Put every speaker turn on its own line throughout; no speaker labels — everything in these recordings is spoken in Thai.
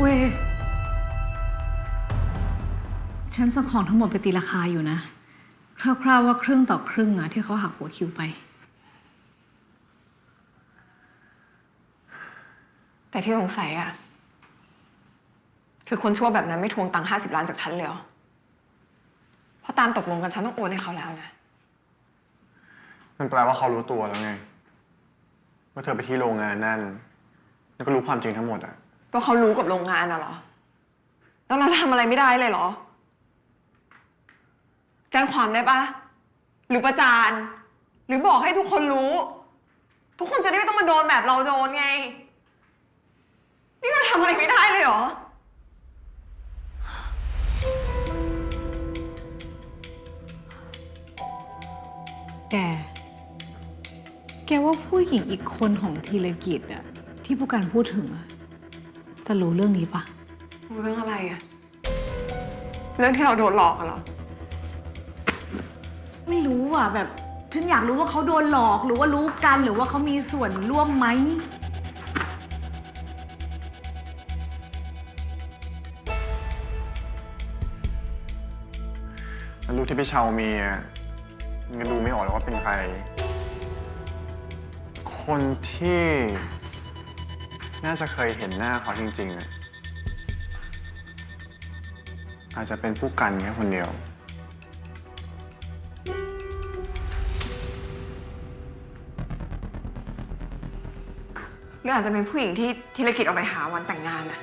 เว้ยฉันส่งของทั้งหมดไปตีราคาอยู่นะ คร่าวๆว่าครึ่งต่อครึ่งอะที่เขาหักหัวคิวไป
แต่ที่สงสัยอะคือคนชั่วแบบนั้นไม่ทวงตังค์ห้าสิบล้านจากฉันเลยเหรอเพราะตามตกลงกันฉันต้องโอนให้เขาแล้วนะ
มันแปลว่าเขารู้ตัวแล้วไง ว่าเธอไปที่โรงงานนั่น แล้วก็รู้ความจริงทั้งหมดอะ
ก็เขารู้กับโรงงานน่ะเหรอ แล้วเราทำอะไรไม่ได้เลยเหรอ แจ้งความได้ปะหรือประจาน หรือบอกให้ทุกคนรู้ ทุกคนจะได้ไม่ต้องมาโดนแบบเราโดนไง นี่เราทำอะไรไม่ได้เลยเหรอ
แก แกว่าผู้หญิงอีกคนของธีรกิจอะที่ผู้การพูดถึงอะ จะรู้เรื่องนี้ปะ
เรื่องอะไรอะเรื่องที่เราโดนหลอกอะเหรอ
ไม่รู้อะแบบฉันอยากรู้ว่าเขาโดนหลอกหรือว่ารู้กันหรือว่าเขามีส่วนร่วมไหม
แล้วรูปที่พี่เชามีอะมันก็ดูไม่ออกเลยว่าเป็นใคร คนที่ น่าจะเคยเห็นหน้าเขาจริงๆอะอาจจะเป็นผู้กันแค่คนเดียว
หรืออาจจะเป็นผู้หญิงที่ธีรกิจเอาไปหาวันแต่งงานอะ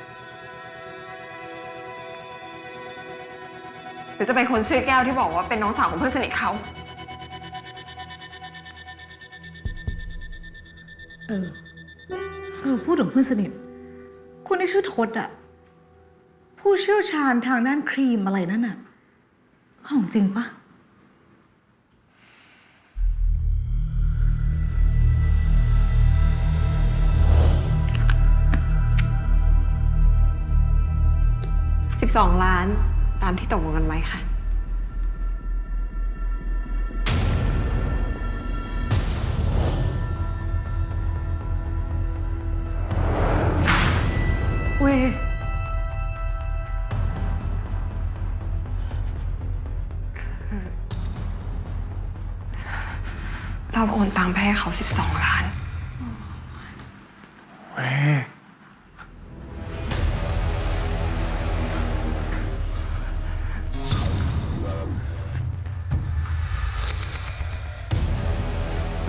หรือจะเป็นคนชื่อแก้วที่บอกว่าเป็นน้องสาวของเพื่อนสนิทเขา
เออ เออพูดถึงเพื่อนสนิทคนที่ชื่อทศอะผู้เชี่ยวชาญทางด้านครีมอะไรนั่นอะของจริงปะ
12 ล้านตามที่ตกลงกันไว้ค่ะ
ว้ย
เราโอนตังค์ไปให้เขา12ล้าน
เว้ย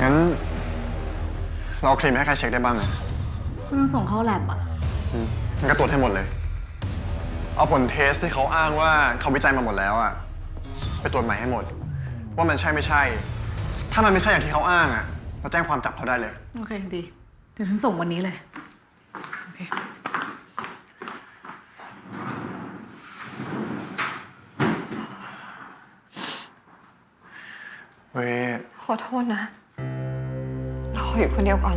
งั้น เราเอาครีมให้ใครเช็คได้บ้างอะ
คุณต้องส่งเข้าแลบอะ
อืม งั้นก็ตรวจให้หมดเลย เอาผลเทสที่เขาอ้างว่าเขาวิจัยมาหมดแล้วอะไปตรวจใหม่ให้หมด ว่ามันใช่ไม่ใช่ ถ้ามันไม่ใช่อย่างที่เขาอ้างอะเราแจ้งความจับเขาได้เลย
โอเค ดี เดี๋ยวฉันส่งวันนี้เลย โอเค
เว้ย
ขอโทษนะ เราขออยู่คนเดียวก่อน